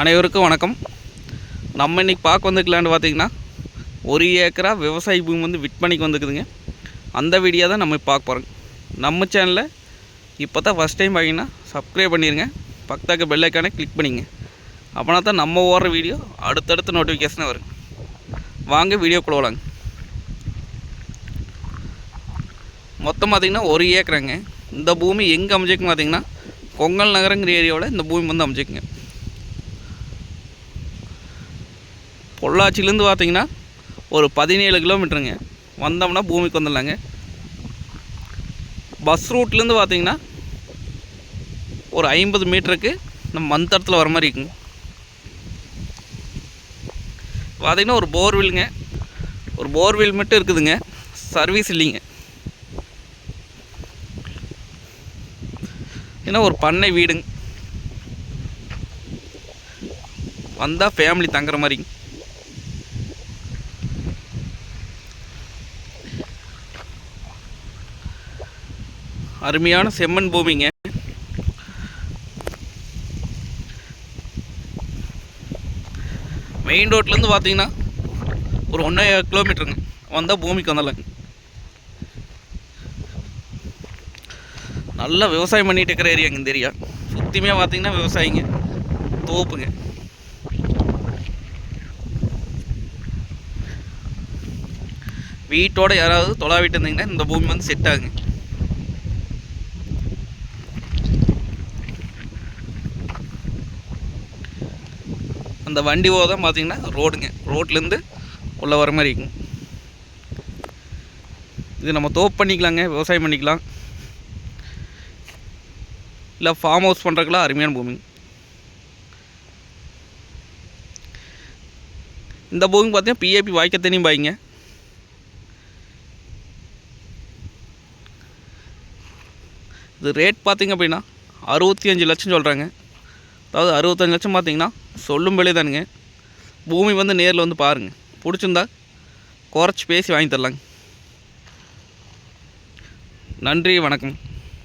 அனைவருக்கும் வணக்கம். நம்ம இன்றைக்கி பார்க்க வந்துக்கலான்னு பார்த்தீங்கன்னா ஒரு ஏக்கரா விவசாய பூமி வந்து விற்பனைக்கு வந்துக்குதுங்க அந்த வீடியோ தான் நம்ம பார்க்க போகிறோம் நம்ம சேனலில் இப்போ தான் ஃபஸ்ட் டைம் பார்த்தீங்கன்னா சப்ஸ்கிரைப் பண்ணிடுங்க பக்கத்தாக்க பெல்லைக்கானே கிளிக் பண்ணிங்க. அப்போனா தான் நம்ம ஓடுற வீடியோ அடுத்தடுத்த நோட்டிஃபிகேஷனாக வரும். வாங்க வீடியோ கொடுவலாங்க மொத்தம் பார்த்திங்கன்னா ஒரு ஏக்கராங்க. இந்த பூமி எங்கே அமைஞ்சிருக்குன்னு பார்த்திங்கன்னா கொங்கல் நகரங்கிற ஏரியாவில் இந்த பூமி வந்து அமைஞ்சிக்குங்க பொள்ளாச்சிலேருந்து பார்த்தீங்கன்னா ஒரு பதினேழு கிலோமீட்டருங்க. வந்தோம்னா பூமிக்கு வந்துடலாங்க. பஸ் ரூட்லேருந்து பார்த்தீங்கன்னா ஒரு ஐம்பது மீட்டருக்கு நம்ம மந்தரத்தில் வர மாதிரி இருக்குங்க. பார்த்தீங்கன்னா ஒரு போர்வெல்லுங்க ஒரு போர்வெல் மட்டும் இருக்குதுங்க. சர்வீஸ் இல்லைங்க. ஏன்னா ஒரு பண்ணை வீடுங்க. வந்தால் ஃபேமிலி தங்குற மாதிரிங்க. அருமையான செம்மண் பூமிங்க. மெயின் ரோட்லேருந்து பார்த்தீங்கன்னா ஒரு ஒன்றே கிலோமீட்டருங்க வந்தால் பூமிக்கு வந்துடலாங்க நல்லா விவசாயம் பண்ணிகிட்டு இருக்கிற ஏரியாங்க இந்த ஏரியா சுற்றியுமே பார்த்தீங்கன்னா விவசாயிங்க. தோப்புங்க. வீட்டோட யாராவது தொலா வீட்டு இருந்தீங்கன்னா இந்த பூமி வந்து செட் ஆகுங்க. அந்த வண்டி போதான் பார்த்தீங்கன்னா ரோடுங்க. ரோட்லேருந்து உள்ளே வர மாதிரி இருக்கும். இது நம்ம தோப்பு பண்ணிக்கலாங்க விவசாயம் பண்ணிக்கலாம். இல்லை ஃபார்ம் ஹவுஸ் பண்ணுறதுக்குலாம் அருமையான பூமி. இந்த பூமி பார்த்தீங்கன்னா பிஏபி வாய்க்க தண்ணியும் பாய்ங்க. இது ரேட் பார்த்தீங்க அப்படின்னா அறுபத்தி அஞ்சு லட்சம் சொல்கிறாங்க அதாவது அறுபத்தஞ்சு லட்சம் பார்த்தீங்கன்னா சொல்லும் விலை தானுங்க. பூமி வந்து நேரில் வந்து பாருங்கள் பிடிச்சிருந்தா குறைச்சி பேசி வாங்கி தரலாங்க. நன்றி வணக்கம்.